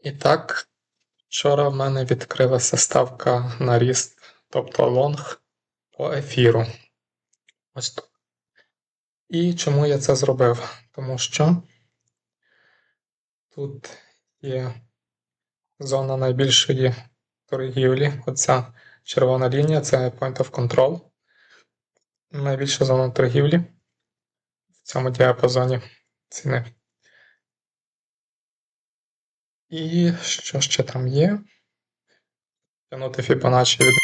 І так, вчора в мене відкрилася ставка на ріст, тобто лонг по ефіру. Ось тут. І чому я це зробив? Тому що тут є зона найбільшої торгівлі. Оця червона лінія це point of control. Найбільша зона торгівлі в цьому діапазоні ціни. І що ще там є? Тягнути Fibonacci від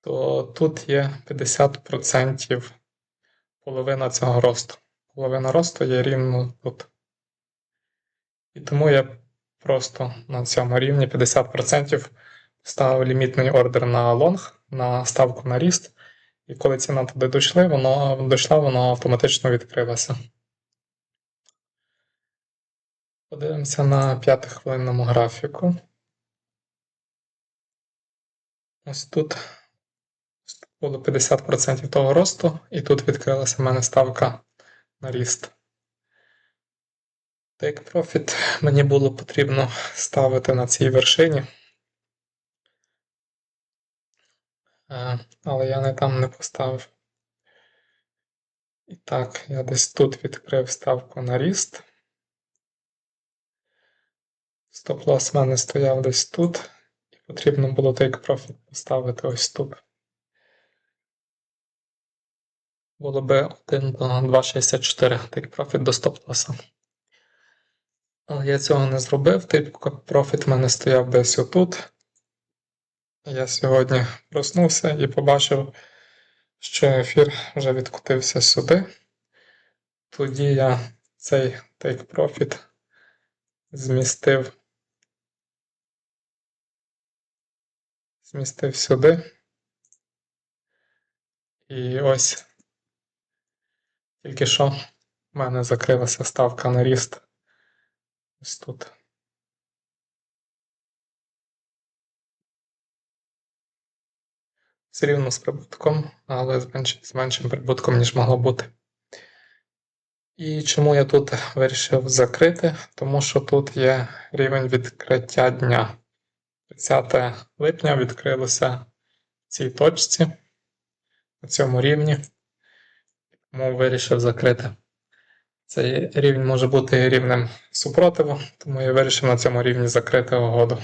то тут є 50% половина цього росту. Половина росту є рівно тут. І тому я просто на цьому рівні 50% ставив лімітний ордер на лонг, на ставку на ріст. І коли ціна туди дійшли, воно дійшла, воно автоматично відкрилося. Подивимося на п'ятихвилинному графіку. Ось тут було 50% того росту, і тут відкрилася в мене ставка на ріст. Take Profit мені було потрібно ставити на цій вершині. Е, Але я не там не поставив. І так, я десь тут відкрив ставку на ріст. Стоп-лосс в мене стояв десь тут, і потрібно було take profit поставити ось тут. Було би 1 до 2,64 take profit до стоп-лоса. Але я цього не зробив. Take profit в мене стояв десь отут. Я сьогодні проснувся і побачив, що ефір вже відкотився сюди. Тоді я цей take profit змістив. Змістив сюди. І ось тільки що в мене закрилася ставка на ріст. Ось тут. Все рівно з прибутком, але з, менш, з меншим прибутком, ніж могло бути. І чому я тут вирішив закрити? Тому що тут є рівень відкриття дня. 30 липня відкрилося в цій точці, на цьому рівні. Тому вирішив закрити. Цей рівень може бути рівнем супротиву, тому я вирішив на цьому рівні закрити угоду.